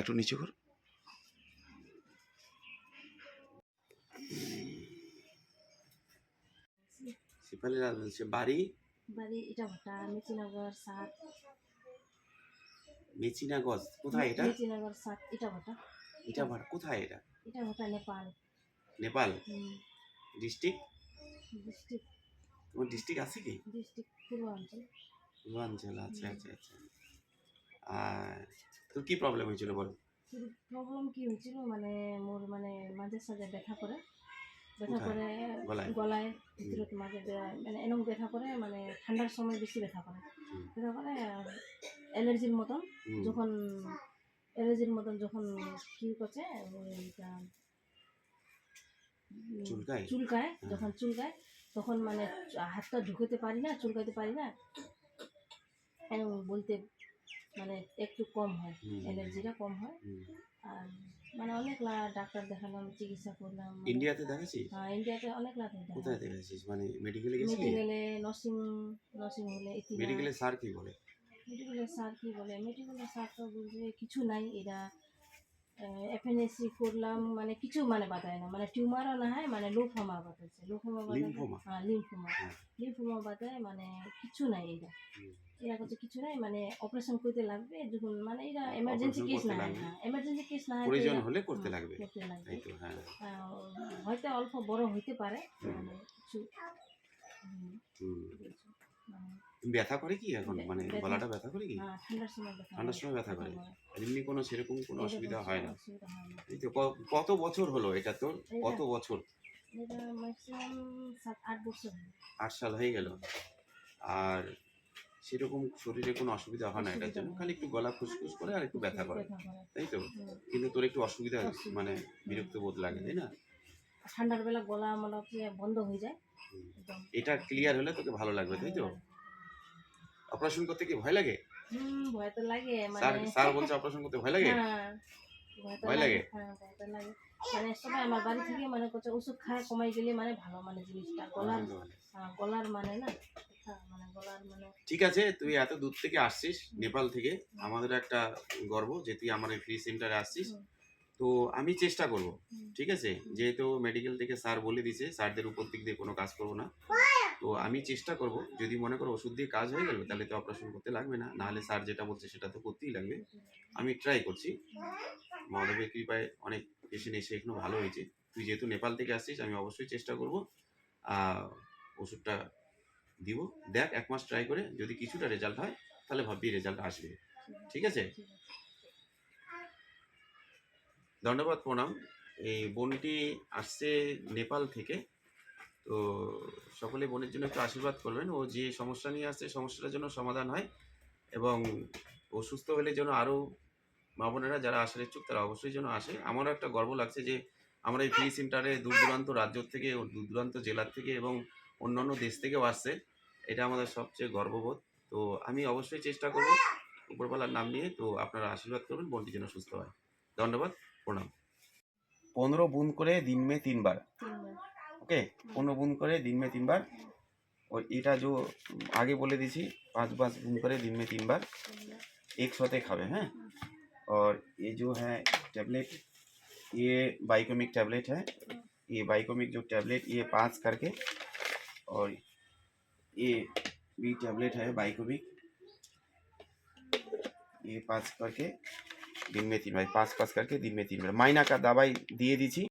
একটু নিচে কর। সিপালি রাজ বলছে বাড়ি? বাড়ি এটা ভাটা মেচিনগর সাত। মেচিনাগজ কোথায় এটা? মেচিনগর সাত এটা ভাটা এটা ভাড়া কোথায় এটা? এটা ভাটা নেপাল? নেপাল ডিস্ট্রিক্ট? ডিস্ট্রিক্ট। তোমার ডিস্ট্রিক্ট আছে কি? ডিস্ট্রিক্ট পূর্বাঞ্চল। পূর্বাঞ্চল আচ্ছা আচ্ছা আচ্ছা। আর তোর কি প্রবলেম হয়েছিল বল প্রবলেম কি হয়েছিল মানে মোর মানে মাঝে সাঝে ব্যথা করে ব্যথা? করে গলায়? ভিতৰত মাঝে মানে এরকম ব্যথা করে মানে ঠান্ডার সময় বেশি ব্যথা করে। ব্যথা করে অ্যালার্জির মতন যখন অ্যালার্জির মতন যখন কি করছে চুলকায়? চুলকায় হ্যাঁ। যখন চুলকায় তখন মানে হাতটা ঢুকাতে পারি না চুলকাতে পারি না বলতে মানে একটু কম হয় এলার্জিটা অ্যালার্জিটা কম হয়। আর মানে অনেক লা- ডাক্তার দেখালাম চিকিৎসা করলাম মানে- ইন্ডিয়াতে দেখাচ্ছি হ্যাঁ ইন্ডিয়াতে অনেক লাভ কোথায় দেখাচ্ছিস? মানে মেডিকেলে গেছিলি? মেডিকেলে নার্সিং নার্সিং হলে মেডিকেলে স্যার কি বলে? মেডিকেলে স্যার কি বলে? মেডিকেলের স্যার তো বলছে কিছু নাই এরা এফএনএসসি করলাম মানে কিছু মানে বাতায় না। মানে টিউমারও না হয় মানে লোফোমা বাতাইছে লোফোমা? হ্যাঁ লিম্ফোমা। লিম্ফোমা বাতায় মানে কিছু নাই এরা হুম। এরা কাছে কিছু নাই মানে অপারেশন করতে লাগবে যখন মানে এরা এমার্জেন্সি কেস না হয়। হ্যাঁ এমার্জেন্সি কেস না প্রয়োজন হলে করতে হ্যাঁ, লাগবে। করতে লাগবে। হ্যাঁ। হয়তো অল্প বড় হইতে পারে মানে কিছু ব্যথা করে কি এখন? মানে গলাটা ব্যথা করে কি? হ্যাঁ, ঠান্ডার সময় ব্যথা হয়, করে এমনি কোনো সেরকম কোনো অসুবিধা হয় না। হয়। এই তো কত বছর হলো এটা তোর? কত বছর? আট হয়। সাল হয়ে গেল। আর সেরকম শরীরে কোনো অসুবিধা হয় না এটার জন্য? খালি একটু গলা খুসখুস করে আর একটু ব্যথা করে। তাই তো? কিন্তু তোর একটু অসুবিধা। মানে বিরক্ত বোধ লাগে তাই না? ঠান্ডার বেলা গলা মনে বন্ধ হয়ে যায়? এটা ক্লিয়ার হলে তোকে ভালো লাগবে তাই তো? অপারেশন করতে কি ভয় লাগে? হুম ভয় তো লাগে মানে স্যার বলছে অপারেশন করতে ভয় লাগে? হ্যাঁ, ভয় লাগে? হ্যাঁ ভয় তো লাগে। মানে সবাই আমার বাড়ি থেকে মানে ওষুধ খাওয়া কমাই গেলে মানে ভালো মানে জিনিসটা গলার হ্যাঁ, গলার মানে না মানে মানে। ঠিক আছে তুই এত দূর থেকে আসছিস নেপাল থেকে আমাদের একটা গর্ব যে তুই আমার এই ফ্রি সেন্টারে আসছিস। তো আমি চেষ্টা করব ঠিক আছে? যেহেতু মেডিকেল থেকে স্যার বলে দিছে স্যারদের উপর দিক দিয়ে কোনো কাজ করব না। তো আমি চেষ্টা করব, যদি মনে করো ওষুধ দিয়ে কাজ হয়ে গেল, তাহলে তো অপারেশন করতে লাগবে না। নাহলে স্যার যেটা বলছে সেটা তো করতেই লাগবে। আমি ট্রাই করছি। মহাদেবের কৃপায় অনেক পেশেন্ট এসে এখনও ভালো হয়েছে। তুই যেহেতু নেপাল থেকে আসছিস, আমি অবশ্যই চেষ্টা করব ওষুধটা দিব। দেখ, এক মাস ট্রাই করে যদি কিছুটা রেজাল্ট হয়, তাহলে ভাববি রেজাল্ট আসবে। ঠিক আছে ঠিক আছে? ধন্যবাদ প্রণাম। এই বোনটি আসছে নেপাল থেকে। তো সকলে বোনের জন্য একটু আশীর্বাদ করবেন। ও যে সমস্যা নিয়ে আসছে সমস্যাটার জন্য সমাধান হয় এবং ও সুস্থ হলে যেন আরও মা বোনেরা যারা আসার ইচ্ছুক তারা অবশ্যই যেন আসে। আমারও একটা গর্ব লাগছে যে আমরা এই ফ্রি সেন্টারে দূর দূরান্ত রাজ্য থেকে ও দূর দূরান্ত জেলার থেকে এবং অন্যান্য দেশ থেকেও আসছে। এটা আমাদের সবচেয়ে গর্ববোধ। তো আমি অবশ্যই চেষ্টা করব উপরবেলার নাম নিয়ে তো আপনারা আশীর্বাদ করবেন, বোনটি যেন সুস্থ হয়। ধন্যবাদ, প্রণাম। পনেরো বুন করে দিন মে তিনবার তিনবার। ओके पंद्रह बूंद कर दिन में तीन बार और इटा जो आगे बोले दीछी पाँच पाँच बुन कर दिन में तीन बार एक सौते खावे हैं और ये जो है टैबलेट ये बाइकोमिक टैबलेट है ये बाइकोमिक जो टैबलेट ये पाँच करके और ये भी टैबलेट है बाइकोमिक ये पाँच करके दिन में तीन बार पाँच पाँच करके दिन में तीन बार माइना का दवाई दिए दीछी